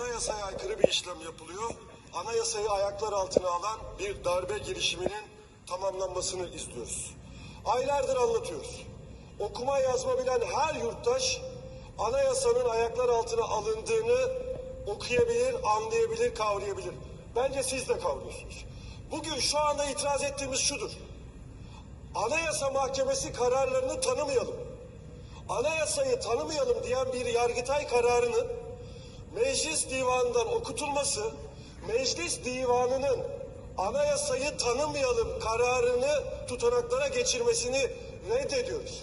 anayasaya aykırı bir işlem yapılıyor. Anayasayı ayaklar altına alan bir darbe girişiminin tamamlanmasını istiyoruz. Aylardır anlatıyoruz. Okuma yazma bilen her yurttaş anayasanın ayaklar altına alındığını okuyabilir, anlayabilir, kavrayabilir. Bence siz de kavruyorsunuz. Bugün şu anda itiraz ettiğimiz şudur. Anayasa Mahkemesi kararlarını tanımayalım. Anayasayı tanımayalım diyen bir yargıtay kararının meclis divanından okutulması, meclis divanının anayasayı tanımayalım kararını tutanaklara geçirmesini reddediyoruz.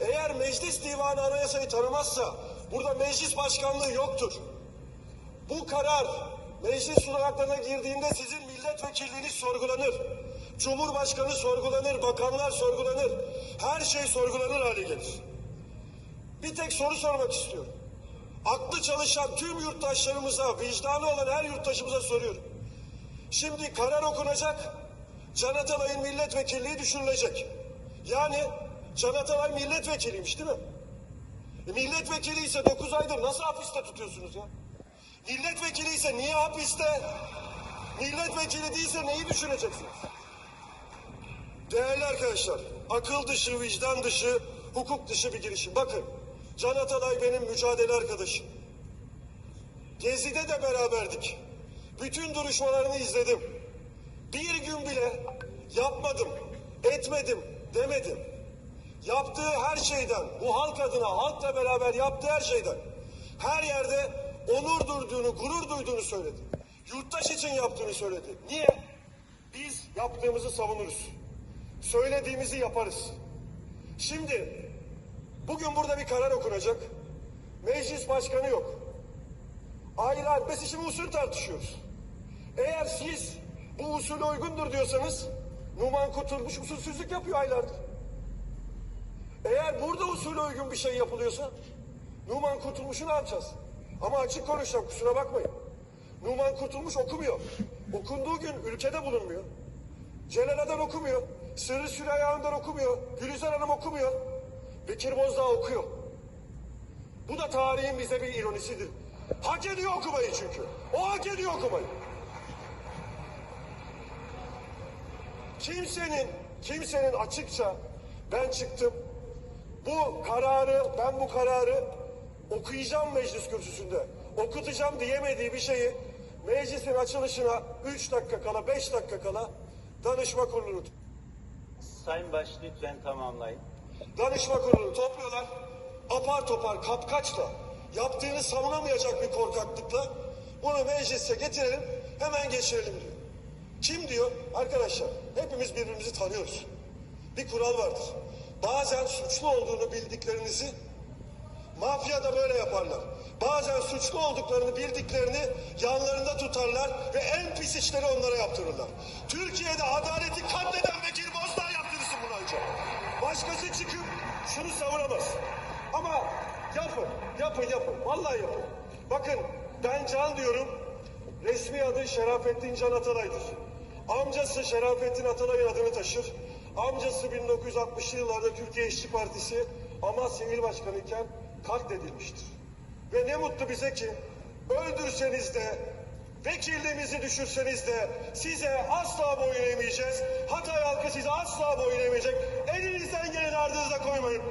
Eğer meclis divanı anayasayı tanımazsa burada meclis başkanlığı yoktur. Bu karar meclis tutanaklarına girdiğinde sizin milletvekilliğiniz sorgulanır. Cumhurbaşkanı sorgulanır, bakanlar sorgulanır. Her şey sorgulanır hale gelir. Bir tek soru sormak istiyorum. Aklı çalışan tüm yurttaşlarımıza, vicdanı olan her yurttaşımıza soruyorum. Şimdi karar okunacak, Can Atalay'ın milletvekilliği düşürülecek. Yani Can Atalay milletvekiliymiş değil mi? E, milletvekili ise 9 aydır nasıl hapiste tutuyorsunuz ya? Milletvekili ise niye hapiste? Milletvekili değilse neyi düşüneceksiniz? Değerli arkadaşlar, akıl dışı, vicdan dışı, hukuk dışı bir girişim. Bakın, Can Atalay benim mücadele arkadaşım. Gezi'de de beraberdik. Bütün duruşmalarını izledim. Bir gün bile yapmadım, etmedim, demedim. Yaptığı her şeyden, bu halk adına, halkla beraber yaptığı her şeyden, her yerde onur duyduğunu, gurur duyduğunu söyledi. Yurttaş için yaptığını söyledi. Niye? Biz yaptığımızı savunuruz. Söylediğimizi yaparız. Şimdi bugün burada bir karar okunacak. Meclis başkanı yok. Aylar, biz şimdi usul tartışıyoruz. Eğer siz bu usul uygundur diyorsanız Numan Kurtulmuş usulsüzlük yapıyor aylardır. Eğer burada usul uygun bir şey yapılıyorsa Numan Kurtulmuş'u ne yapacağız? Ama açık konuşacağım kusura bakmayın. Numan Kurtulmuş okumuyor. Okunduğu gün ülkede bulunmuyor. Celal Adar okumuyor. Sırrı Süreyya'ndan okumuyor. Gülizar Hanım okumuyor. Bekir Bozdağ okuyor. Bu da tarihin bize bir ironisidir. Hak ediyor okumayı çünkü. O hak ediyor okumayı. Kimsenin, kimsenin açıkça ben çıktım. Bu kararı, ben bu kararı okuyacağım meclis kürsüsünde. Okutacağım diyemediği bir şeyi meclisin açılışına 3 dakika kala, 5 dakika kala danışma kurulunu Sayın Baş lütfen tamamlayın. Danışma kurulunu topluyorlar. Apar topar kapkaçla yaptığını savunamayacak bir korkaklıkla bunu meclise getirelim hemen geçirelim diyor. Kim diyor? Arkadaşlar hepimiz birbirimizi tanıyoruz. Bir kural vardır. Bazen suçlu olduğunu bildiklerinizi mafya da böyle yaparlar. Bazen suçlu olduklarını bildiklerini yanlarında tutarlar ve en pis işleri onlara yaptırırlar. Türkiye'de adaleti katleden Bekir Bozdağ yaptırırsın bunu önce. Başkası çıkıp şunu savunamaz. Ama yapın, yapın, yapın. Vallahi yapın. Bakın ben Can diyorum. Resmi adı Şerafettin Can Atalay'dır. Amcası Şerafettin Atalay'ın adını taşır. Amcası 1960'lı yıllarda Türkiye İşçi Partisi Amasya İl Başkanı iken katledilmiştir. Ve ne mutlu bize ki öldürseniz de vekilliğimizi düşürseniz de size asla boyun eğmeyeceğiz. Hatay halkı size asla boyun eğmeyecek. Elinizden geleni ardınıza koymayın.